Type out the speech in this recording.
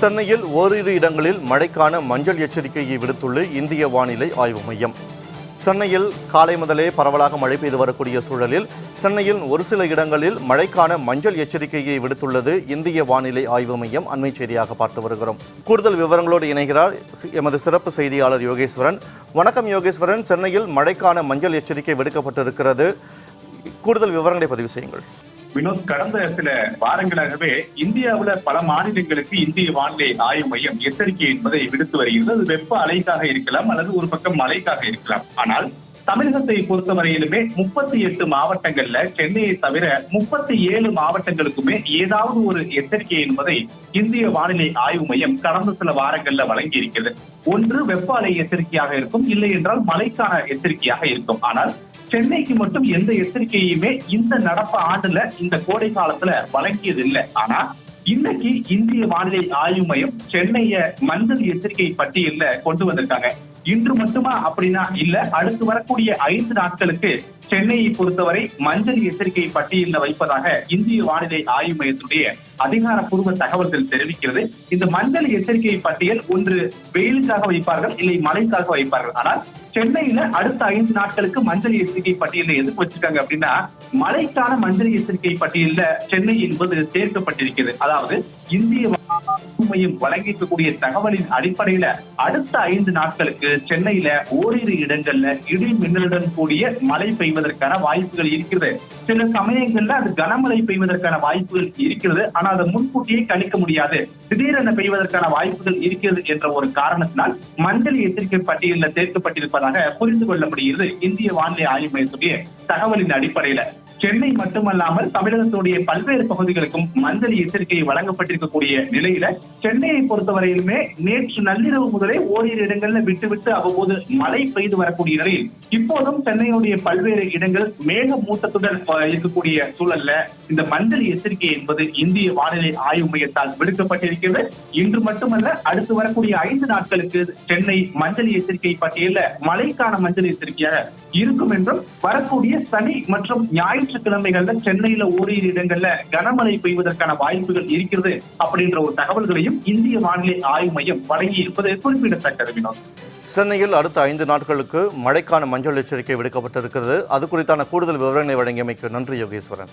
சென்னையில் ஓரிரு இடங்களில் மழைக்கான மஞ்சள் எச்சரிக்கையை விடுத்துள்ள இந்திய வானிலை ஆய்வு மையம். சென்னையில் காலை முதலே பரவலாக மழை பெய்து வரக்கூடிய சூழலில் சென்னையில் ஒரு சில இடங்களில் மழைக்கான மஞ்சள் எச்சரிக்கையை விடுத்துள்ளது இந்திய வானிலை ஆய்வு மையம் அண்மை செய்தியாக பார்த்து வருகிறோம். கூடுதல் விவரங்களோடு இணைகிறார் சி- எமது சிறப்பு செய்தியாளர் யோகேஸ்வரன். வணக்கம் யோகேஸ்வரன். சென்னையில் மழைக்கான மஞ்சள் எச்சரிக்கை விடுக்கப்பட்டிருக்கிறது. கூடுதல் விவரங்களை பதிவு செய்யுங்கள். வினோத் கடந்த சில வாரங்களாகவே இந்தியாவுல பல மாநிலங்களுக்கு இந்திய வானிலை ஆய்வு மையம் எச்சரிக்கை என்பதை விடுத்து வருகிறது. அது வெப்ப அலைக்காக இருக்கலாம் அல்லது ஒரு பக்கம் மழைக்காக இருக்கலாம். ஆனால் தமிழகத்தை பொறுத்தவரையிலுமே முப்பத்தி எட்டு மாவட்டங்கள்ல சென்னையை தவிர முப்பத்தி ஏழு மாவட்டங்களுக்குமே ஏதாவது ஒரு எச்சரிக்கை என்பதை இந்திய வானிலை ஆய்வு மையம் கடந்த சில வாரங்கள்ல வழங்கி இருக்கிறது ஒன்று வெப்ப அலை எச்சரிக்கையாக இருக்கும். இல்லை என்றால் மழைக்கான எச்சரிக்கையாக இருக்கும். ஆனால் சென்னைக்கு மட்டும் எந்த எச்சரிக்கையுமே இந்த நடப்பு ஆண்டுல இந்த கோடை காலத்துல வழங்கியது இல்லை ஆனா இன்னைக்கு இந்திய வானிலை ஆய்வு மையம் சென்னைய மஞ்சள் எச்சரிக்கை பட்டியல்ல கொண்டு வந்திருக்காங்க. இன்று மட்டுமா அப்படின்னா இல்ல அடுத்து வரக்கூடிய ஐந்து நாட்களுக்கு சென்னையை பொறுத்தவரை மஞ்சள் எச்சரிக்கை பட்டியலில் வைப்பதாக இந்திய வானிலை ஆய்வு மையத்துடைய அதிகாரப்பூர்வ தகவல்கள் தெரிவிக்கிறது. இந்த மஞ்சள் எச்சரிக்கை பட்டியல் ஒன்று வெயிலுக்காக வைப்பார்கள் இல்லை மழைக்காக வைப்பார்கள். ஆனால் சென்னையில அடுத்த ஐந்து நாட்களுக்கு மஞ்சள் எச்சரிக்கை பட்டியலில் எதுக்கு வச்சிருக்காங்க அப்படின்னா மழைக்கான மஞ்சள் எச்சரிக்கை பட்டியல்ல சென்னை என்பது சேர்க்கப்பட்டிருக்கிறது. அதாவது இந்திய உண்மையும் வழங்கியிருக்கக்கூடிய தகவலின் அடிப்படையில அடுத்த ஐந்து நாட்களுக்கு சென்னையில ஓரிரு இடங்கள்ல இடி மின்னலுடன் கூடிய மழை பெய்வதற்கான வாய்ப்புகள் இருக்கிறது. சில சமயங்கள்ல அது கனமழை பெய்வதற்கான வாய்ப்புகள் இருக்கிறது. ஆனா அதை முன்கூட்டியே கணிக்க முடியாது. திடீரென பெய்வதற்கான வாய்ப்புகள் இருக்கிறது என்ற ஒரு காரணத்தினால் மஞ்சள் எச்சரிக்கை பட்டியலில் சேர்க்கப்பட்டிருப்பதாக புரிந்து கொள்ள முடிகிறது இந்திய வானிலை ஆய்வு மையத்துடைய தகவலின் அடிப்படையில. சென்னை மட்டுமல்லாமல் தமிழகத்துடைய பல்வேறு பகுதிகளுக்கும் மஞ்சள் எச்சரிக்கை வழங்கப்பட்டிருக்கக்கூடிய நிலையில சென்னையை பொறுத்தவரையிலுமே நேற்று நள்ளிரவு முதலே ஓரிரு இடங்கள்ல விட்டு விட்டு அவ்வப்போது மழை பெய்து வரக்கூடிய நிலையில் இப்போதும் சென்னையுடைய பல்வேறு இடங்கள் மேக மூட்டத்துடன் இருக்கக்கூடிய சூழல்ல இந்த மஞ்சள் எச்சரிக்கை என்பது இந்திய வானிலை ஆய்வு மையத்தால் விடுக்கப்பட்டிருக்கிறது. இன்று மட்டுமல்ல அடுத்து வரக்கூடிய ஐந்து நாட்களுக்கு சென்னை மஞ்சள் எச்சரிக்கை பட்டியல மழைக்கான மஞ்சள் எச்சரிக்கையாக இருக்கும் என்றும் வரக்கூடிய சனி மற்றும் ஞாயிறு ஞாயிற்றுக்கிழமைகள்ல சென்னையில ஓரிரு இடங்கள்ல கனமழை பெய்வதற்கான வாய்ப்புகள் இருக்கிறது அப்படின்ற ஒரு தகவல்களையும் இந்திய வானிலை ஆய்வு மையம் வழங்கி இருப்பது குறிப்பிடத்தக்கது வினோத். சென்னையில் அடுத்த ஐந்து நாட்களுக்கு மழைக்கான மஞ்சள் எச்சரிக்கை விடுக்கப்பட்டிருக்கிறது. அது குறித்தான கூடுதல் விவரங்களை வழங்கியமைக்கு நன்றி யோகேஸ்வரன்.